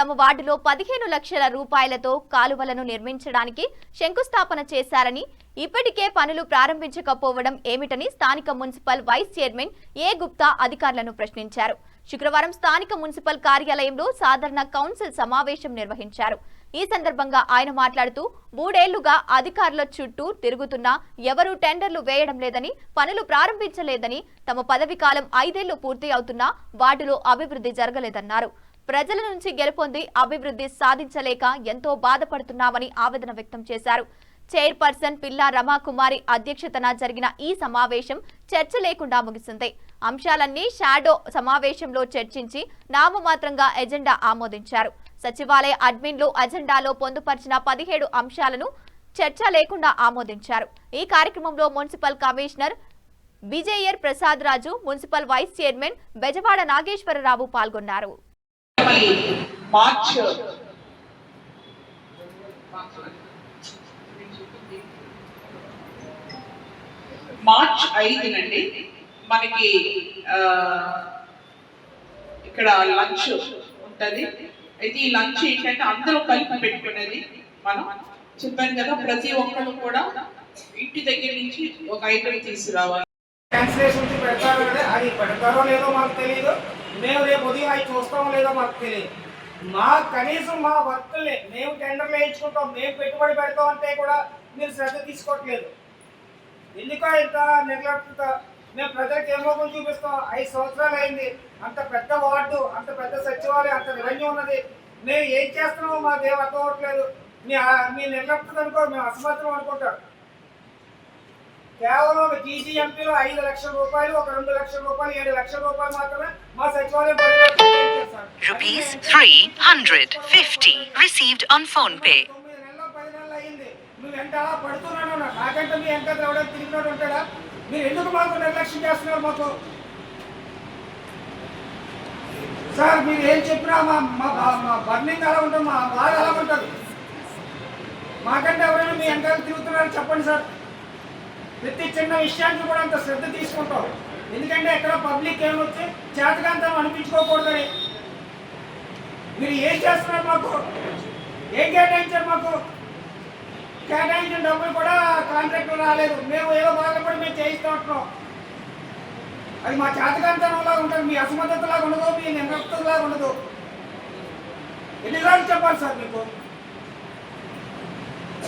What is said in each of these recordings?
తమ వార్డులో పదిహేను లక్షల రూపాయలతో కాలువలను నిర్మించడానికి శంకుస్థాపన చేశారని ఇప్పటికే పనులు ప్రారంభించకపోవడం ఏమిటని స్థానిక municipal vice chairman A Gupta అధికారులను ప్రశ్నించారు. శుక్రవారం స్థానిక మున్సిపల్ కార్యాలయంలో సాధారణ కౌన్సిల్ సమావేశం నిర్వహించారు. ఈ సందర్భంగా ఆయన మాట్లాడుతూ మూడేళ్ళుగా అధికారుల చుట్టూ తిరుగుతున్నా ఎవరూ టెండర్లు వేయడం లేదని పనులు ప్రారంభించలేదని తమ పదవి కాలం ఐదేళ్ళు పూర్తి అవుతున్నా వార్డులో అభివృద్ధి జరగలేదన్నారు. ప్రజల నుంచి గెలుపొంది అభివృద్ధి సాధించలేక ఎంతో బాధపడుతున్నామని ఆవేదన వ్యక్తం చేశారు. చైర్పర్సన్ పిల్లా రమాకుమారి అధ్యక్షతన జరిగిన ఈ సమావేశం చర్చ లేకుండా ముగిసింది. అంశాలన్నీ షాడో సమావేశంలో చర్చించి నామమాత్రంగా ఎజెండా ఆమోదించారు. సచివాలయ అడ్మిన్లు అజెండాలో పొందుపరిచిన పదిహేడు అంశాలను చర్చ లేకుండా ఆమోదించారు. ఈ కార్యక్రమంలో municipal commissioner Vijaya Prasad Raju municipal vice chairman Bezawada Nageswararao పాల్గొన్నారు. మార్చ్ మార్చ్ ఐదునండి మనకి ఇక్కడ లంచ్ ఉంటుంది. అయితే ఈ లంచ్ ఏంటంటే అందరూ కలిపి పెట్టుకునేది మనం. చెప్పాను కదా ప్రతి ఒక్కరు కూడా ఇంటి దగ్గర నుంచి ఒక ఐటమ్ తీసుకురావాలి. ట్రాన్స్లేషన్ పెడతారు అది పెడతారో లేదో మాకు తెలియదు మేము రేపు ఉదయం అవి చూస్తామో లేదో మాకు తెలియదు. మా కనీసం మా వర్క్లే మేము టెండర్లు వేయించుకుంటాం మేము పెట్టుబడి పెడతాం అంటే కూడా మీరు శ్రద్ధ తీసుకోవట్లేదు. ఎందుకో ఇంత నిర్లక్ష్యత మేము ప్రజలకు ఏమో చూపిస్తాం ఐదు సంవత్సరాలు అయింది. అంత పెద్ద వార్డు అంత పెద్ద సచివాలయం అంత రెవెన్యూ ఉన్నది. మేము ఏం చేస్తున్నామో మాకు ఏం అర్థం అవ్వట్లేదు. మీ మీ నిర్లక్ష్యత అనుకో మేము అసమర్థం అనుకుంటాం. కేవలం ఒక జీజీఎంపీలో ఐదు లక్షల రూపాయలు ఒక రెండు లక్షల రూపాయలు ఏడు లక్షల రూపాయలు మాత్రమే మా సచివాలయం బడ్జెట్లో కేటాయించారు. Rupees 350 received on phone pay. తొమ్మిది నెలలు పది నెలలు అయ్యింది. నువ్వు ఎంత అలా పడుతున్నాడు అన్న నాకంటే మీ ఎంత ఎవడైనా తిరిగినాడు ఉంటాడా? మీరు ఎందుకు మాకు నిర్లక్ష్యం చేస్తున్నారు మాకు? సార్ మీరు ఏం చెప్పినా మా మా బర్నింగ్ అలా ఉంటుంది మా బాధ అలా ఉంటుంది. మాకంటే ఎవరైనా మీ వెనకాల తిరుగుతున్నారో చెప్పండి సార్. ప్రతి చిన్న విషయానికి కూడా అంత శ్రద్ధ తీసుకుంటాం. ఎందుకంటే ఎక్కడ పబ్లిక్ ఏమొచ్చి చేతకాంతం అనిపించుకోకూడదని. మీరు ఏం చేస్తున్నారు మాకు? ఏం కేటాయించారు మాకు? కేటాయించిన డబ్బులు కూడా కాంట్రాక్టర్ రాలేదు. మేము ఏదో బాధపడి మేము చేయిస్తూ ఉంటున్నాం. అది మా చేతకాంతనంలా ఉంటుంది మీ అసమర్థతలాగా ఉండదు. మీ నిర్లక్ష్యంలాగా ఉండదు. ఎన్నిసార్లు చెప్పాలి సార్ మీకు?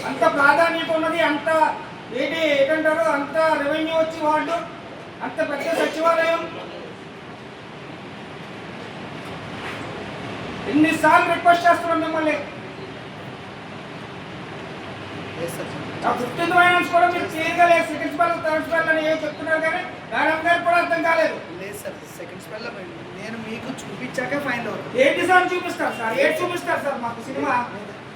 అంత ప్రాధాన్యత ఉన్నది అంత ఏంటి ఏంటంటారు? అంత రెవెన్యూ వచ్చి వాళ్ళు అంత పెద్ద సచివాలయం? ఎన్నిసార్లు రిక్వెస్ట్ చేస్తున్నాం మిమ్మల్ని? ఆ ఫిఫ్టీన్త్ ఫైనాన్స్ కూడా మీరు చేయగలేదు లేదు. సెకండ్ స్పెల్ థర్డ్ స్పెల్ అని ఏం చెప్తున్నారు కానీ మేడం గారు కూడా అర్థం కాలేదు. లేదు సార్ సెకండ్ స్పెల్ నేను మీకు చూపించాకే ఫైనల్ అవుతుంది ఏంటి సార్ చూపిస్తారు సార్? ఏంటి చూపిస్తారు సార్ మాకు సినిమా?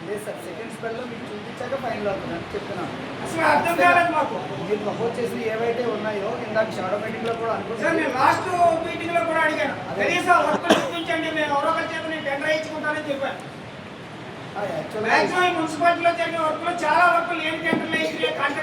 లేదు సార్. సెకండ్ స్పెల్లో మీకు చూపించాక ఫైనల్ అవుతుంది అని చెప్తున్నాను. అసలు అర్థం కాలేదు మాకు. మీరు ప్రపోజ్ చేసి ఏవైతే ఉన్నాయో ఇందాక షాడో మీటింగ్లో కూడా సార్ అనుకుంటున్నాను నేను లాస్ట్ మీటింగ్లో కూడా అడిగాను. కనీసం వర్క్ చూపించండి మేము ఎవరో ఒకరి చేత నేను టెండర్ ఇచ్చుకుంటానని చెప్పాను. యాక్చువల్గా మున్సిపాలిటీలో జరిగిన వర్క్లో చాలా వర్క్ లేని టెండర్లు వేసి కాంట్రాక్ట్